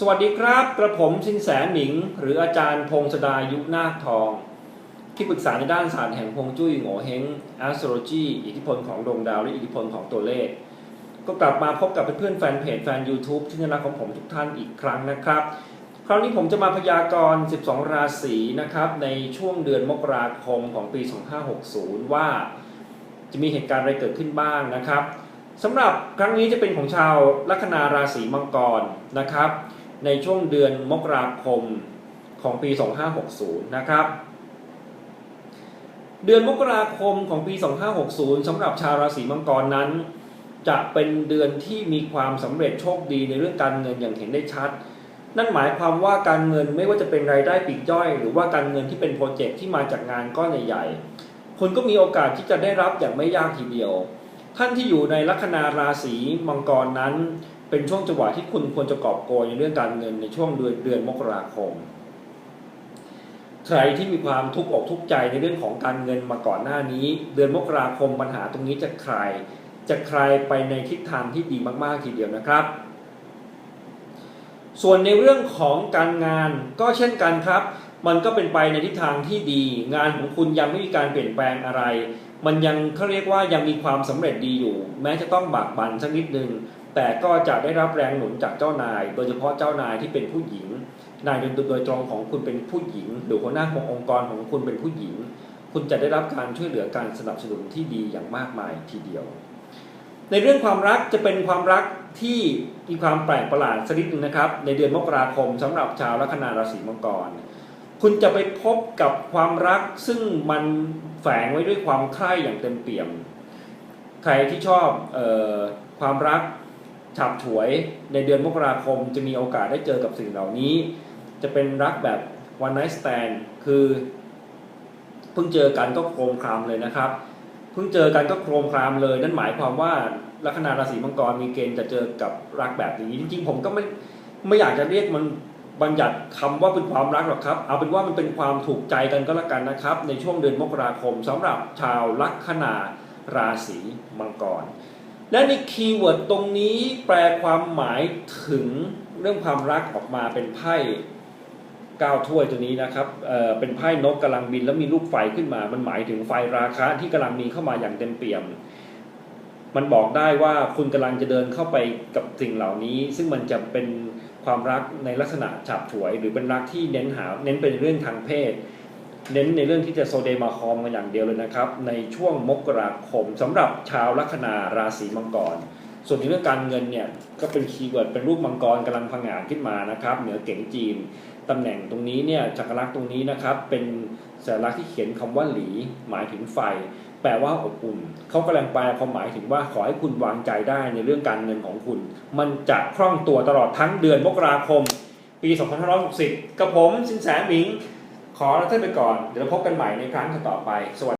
สวัสดีครับกระผมสินแสหมิง หรืออาจารย์พงศดายุนาคทอง ที่ปรึกษาในด้านศาสตร์แห่งฮวงจุ้ยโง่เฮง astrology อิทธิพลของดวงดาวและอิทธิพลของตัวเลข ก็กลับมาพบกับเพื่อนๆแฟนเพจแฟน YouTube ที่น่ารักของผมทุกท่านอีกครั้งนะครับ คราวนี้ผมจะมาพยากรณ์ 12 ราศีนะครับ ในช่วงเดือนมกราคมของปี 2560 ว่า จะมีเหตุการณ์อะไรเกิดขึ้นบ้างนะครับสำหรับครั้งนี้จะเป็นของชาวลัคนาราศีมังกรนะครับ ในช่วงเดือนมกราคมของปี 2560 นะครับ เดือนมกราคมของปี 2560สำหรับชาวราศีมังกรนั้น จะเป็นเดือนที่มีความสำเร็จโชคดีในเรื่องการเงินอย่างเห็นได้ชัด นั่นหมายความว่าการเงินไม่ว่าจะเป็นรายได้ปีกย่อย หรือว่าการเงินที่เป็นโปรเจกต์ที่มาจากงานก้อนใหญ่ๆคุณก็มีโอกาสที่จะได้รับอย่างไม่ยากทีเดียว ท่านที่อยู่ในลัคนาราศีมังกรนั้น เป็นช่วงจังหวะที่คุณควรจะกอบโกยในเรื่องการเงินในช่วงเดือนเดือนมกราคม ใครที่มีความทุกข์อกทุกข์ใจในเรื่องของการเงินมาก่อนหน้านี้ เดือนมกราคมปัญหาตรงนี้จะคลายจะคลายไปในทิศทางที่ดีมากๆทีเดียวนะครับ ส่วนในเรื่องของการงานก็เช่นกันครับ มันก็เป็นไปในทิศทางที่ดี งานของคุณยังไม่มีการเปลี่ยนแปลงอะไร มันยังเขาเรียกว่ายังมีความสำเร็จดีอยู่ แม้จะต้องบากบั่นสักนิดนึง แต่ก็จะได้รับแรงหนุนจากเจ้านาย โดยเฉพาะเจ้านายที่เป็นผู้หญิง นายโดยตรงของคุณเป็นผู้หญิง หรือหัวหน้าขององค์กรของคุณเป็นผู้หญิง คุณจะได้รับการช่วยเหลือการสนับสนุนที่ดีอย่างมากมายทีเดียว ในเรื่องความรักจะเป็นความรักที่มีความแปลกประหลาดสักนิดนึงนะครับ ในเดือนมกราคมสำหรับชาวลัคนาราศีมังกร คุณจะไปพบกับความรักซึ่งมันแฝงไว้ด้วยความใคร่อย่างเต็มเปี่ยม ใครที่ชอบออความรัก ฉับฉวยในเดือนมกราคมจะมีโอกาสได้เจอกับสิ่งเหล่านี้ จะเป็นรักแบบ one night stand คือเพิ่งเจอกันก็โครมครามเลยนะครับ เพิ่งเจอกันก็โครมครามเลย นั่นหมายความว่าลัคนาราศีมังกรมีเกณฑ์จะเจอกับรักแบบนี้ จริงๆ ผมก็ไม่ไม่อยากจะเรียกมันบัญญัติคำว่าเป็นความรักหรอกครับ เอาเป็นว่ามันเป็นความถูกใจกันก็แล้วกันนะครับ ในช่วงเดือนมกราคมสำหรับชาวลัคนาราศีมังกร และในคีย์เวิร์ดตรงนี้แปลความหมายถึงเรื่องความรักออกมาเป็นไพ่ก้าวถ้วยตัวนี้นะครับเเป็นไพ่นกกำลังบินแล้วมีรูปไฟขึ้นมา มันหมายถึงไฟราคะที่กำลังมีเข้ามาอย่างเต็มเปี่ยม มันบอกได้ว่าคุณกำลังจะเดินเข้าไปกับสิ่งเหล่านี้ ซึ่งมันจะเป็นความรักในลักษณะฉับฉวย หรือเป็นรักที่เน้นหา เน้นเป็นเรื่องทางเพศ เน้นในเรื่องที่จะโซเดมาคอมกันอย่างเดียวเลยนะครับ ในช่วงมกราคมสำหรับชาวลัคนาราศีมังกร ส่วนในเรื่องการเงินเนี่ยก็เป็นคีย์เวิร์ดเป็นรูปมังกรกำลังพังงานขึ้นมานะครับเหนือเก๋งจีนตำแหน่งตรงนี้เนี่ยจักรลักษณ์ตรงนี้นะครับเป็นสัญลักษณ์ที่เขียนคำว่าหลีหมายถึงไฟ แปลว่าอบอุ่นเขากำลังแปลความหมายถึงว่าขอให้คุณวางใจได้ในเรื่องการเงินของคุณ มันจะคล่องตัวตลอดทั้งเดือนมกราคม ปี 2560กับผมสินแสหมิง ขอลาท่านไปก่อน เดี๋ยวเราพบกันใหม่ในครั้งต่อไปสวัสดี